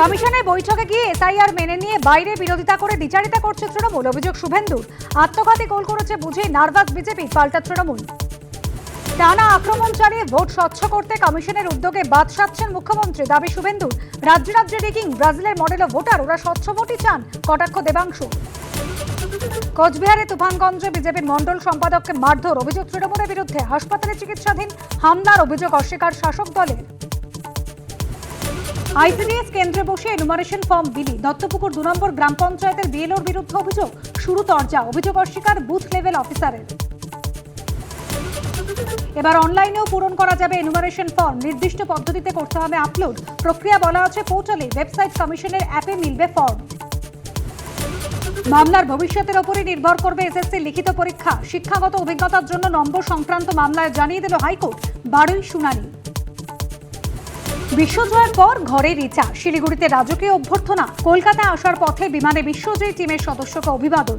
কমিশনের বৈঠকে গিয়ে এসআইআর মেনে নিয়ে বাইরে বিরোধিতা করে দ্বিচারিতা করছে তৃণমূল। অভিযোগ শুভেন্দুর। আত্মঘাতী গোল করেছে বুঝে নার্ভাস বিজেপি, পাল্টা তৃণমূল। টানা আক্রমণ চালিয়ে ভোট স্বচ্ছ করতে কমিশনের উদ্যোগে বাদ সাধছেন মুখ্যমন্ত্রী দাবি শুভেন্দুর। রাজ্য রাজ্যে রেগিং ব্রাজিলের মডেল ভোটার ওরা স্বচ্ছ ভোটই চান, কটাক্ষ দেবাংশু। কোচবিহারে তুফানগঞ্জে বিজেপির মণ্ডল সম্পাদককে মারধর, অভিযোগ তৃণমূলের বিরুদ্ধে। হাসপাতালে চিকিৎসাধীন হামলার অভিযোগ অস্বীকার শাসক দলের। আইসিডিএস কেন্দ্রে বসে এনুমারেশন ফর্ম বিলি। দত্তপুকুর দু নম্বর গ্রাম পঞ্চায়েতের বিএলওর বিরুদ্ধে অভিযোগ। শুরু তর্জা। অভিযোগ অস্বীকার বুথ লেভেল অফিসারের এবার অনলাইনেও পূরণ করা যাবে এনুমারেশন ফর্ম নির্দিষ্ট পদ্ধতিতে করতে হবে আপলোড প্রক্রিয়া বলা আছে পোর্টালে ওয়েবসাইট কমিশনের অ্যাপে মিলবে ফর্ম মামলার ভবিষ্যতের ওপরই নির্ভর করবে এসএসসি লিখিত পরীক্ষা। শিক্ষাগত অভিজ্ঞতার জন্য নম্বর সংক্রান্ত মামলায় জানিয়ে দিল হাইকোর্ট। বারোই শুনানি বিশ্বজয়ের পর ঘরের ইচ্ছা শিলিগুড়িতে রাজকীয় অভ্যর্থনা। কলকাতায় আসার পথে বিমানে বিশ্বজয়ী টিমের সদস্যকে অভিবাদন।